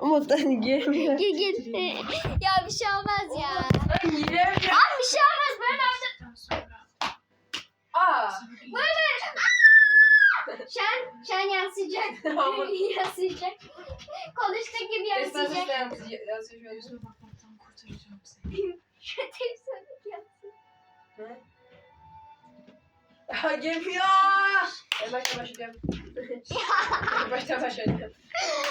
Ama sen girmiyor. Gel gel. ya bir şey olmaz ya. Ben yiyemiyorum. Abi bir şey olmaz. Böyle yaptım. Aa. Böyle. Şen, şen yansıyacak. Tamam. yansıyacak. Konuştuk gibi Esnaf yansıyacak. isteyen yazıyor şöyle. bakmaktan kurtaracağım seni. Şu televizyondaki yansıyacak. Ne? Ha geliyor. En başta başlayacağım. En başta başlayacağım.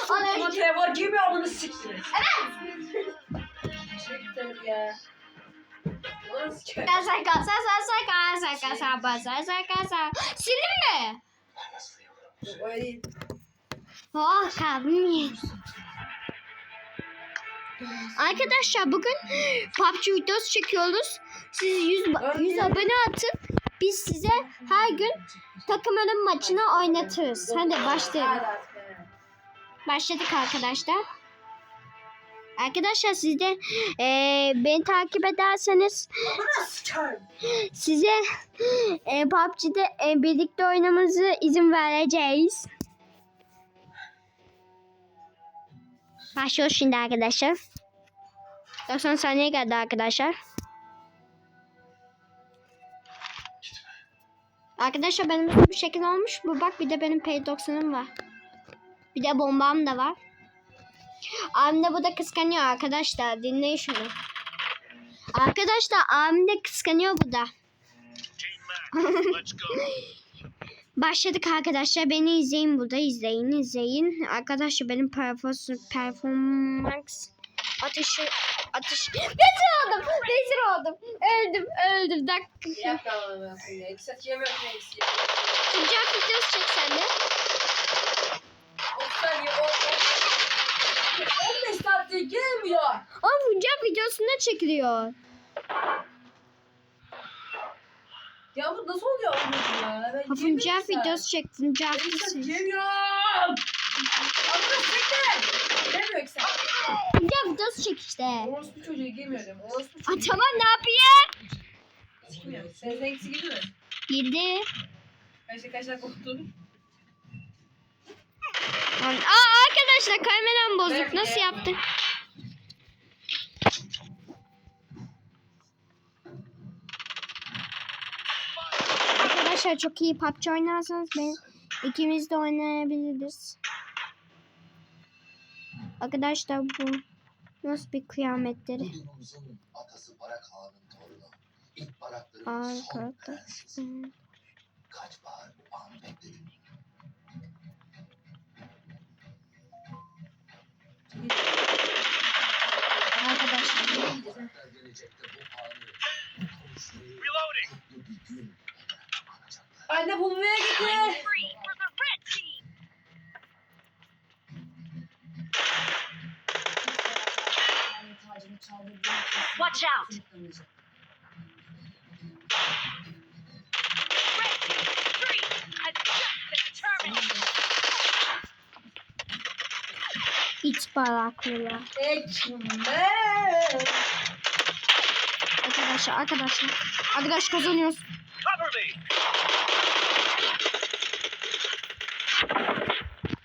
Ama Onu telefon girmiyor bunu siktiniz. Evet. Siktir ya. Siktir? Kasa kasa kasa kasa kasa kasa kasa. Silin mi? Öyle değil. Oh kalbim yiyor. Arkadaşlar bugün PUBG videosu çekiyoruz. Siz 100, ba- 100 abone atın. Biz size her gün takım ölüm maçını oynatırız. Hadi başlayalım. Başladık arkadaşlar. Arkadaşlar siz de eee, beni takip ederseniz size eee PUBG'de eee, birlikte oynamamızı izin vereceğiz. Başlıyoruz şimdi arkadaşlar. 90 saniye geldi arkadaşlar. Arkadaşlar benim bu şekil olmuş. Bu bak bir de benim P90'ım var. Bir de bombam da var. Abim de bu da kıskanıyor arkadaşlar. Dinleyin şunu. Arkadaşlar abim de kıskanıyor bu da. Başladık arkadaşlar. Beni izleyin burada. izleyin izleyin. Arkadaşlar benim performans performans ateşi atış. Vezir Vezir oldum. Öldüm. Öldüm. Dakika. Seni. İki saat yemiyorum ne eksiği. Sıcak videosu çek sen de. 30 saniye o. o- 15 saattir gelmiyor. Ama Funcak videosunda çekiliyor. Ya bu nasıl oluyor ya? Ben Ha, Funcak girmiyorum sen. videosu çek. Funcak videosu. Amına sen. Funcak videosu çek işte. Orospu çocuğu girmiyorum. Orospu Aa, çocuğu. tamam ne yapayım? Sikmiyorum. Sen seninkisi girdi mi? Girdi. Kaç kaç dakika oldu? Lan, Aa arkadaşlar kameram bozuk. Ver Nasıl bir. yaptın? Arkadaşlar çok iyi PUBG oynarsanız ben ikimiz de oynayabiliriz. Arkadaşlar bu nasıl bir kıyametleri? Bugünümüzün atası Barak Ağa'nın torunu. İlk barakların son Arkadaşlar. Kaç bahar bu anı bekledim. Arkadaşlar. Reloading. Anne bulmaya gitti. Watch out. İç baraklılar. Ekmek. Arkadaşlar arkadaşlar. Arkadaş kazanıyoruz.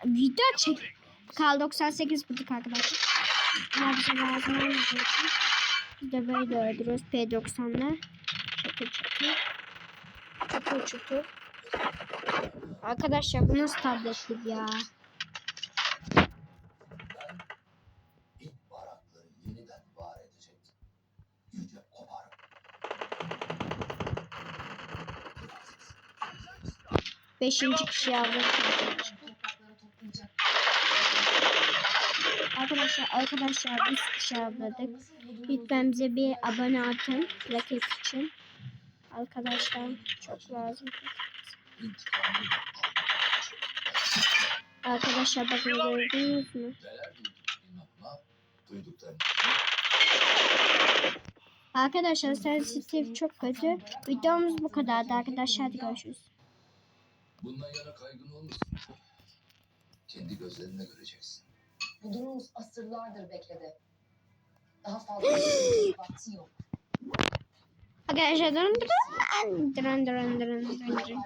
Video çek. Kal 98 bulduk arkadaşlar. Ama bize lazım olmadığı için biz de böyle öldürüyoruz P90'la. Çatır çatır. Çatır çatır. Arkadaşlar bu nasıl tabletlik ya? Beşinci kişi aldık. Arkadaşlar arkadaşlar biz kişi avladık. Lütfen bize bir abone atın plaket için. Arkadaşlar çok lazım. Arkadaşlar bakın gördünüz mü? Arkadaşlar sensitif çok kötü. Videomuz bu kadardı arkadaşlar. Hadi görüşürüz. bundan yana kaygın olmasın. Kendi gözlerinle göreceksin. Bu durum asırlardır bekledi. Daha fazla düşünecek vakti yok. Arkadaşlar durun. Durun durun durun durun. durun.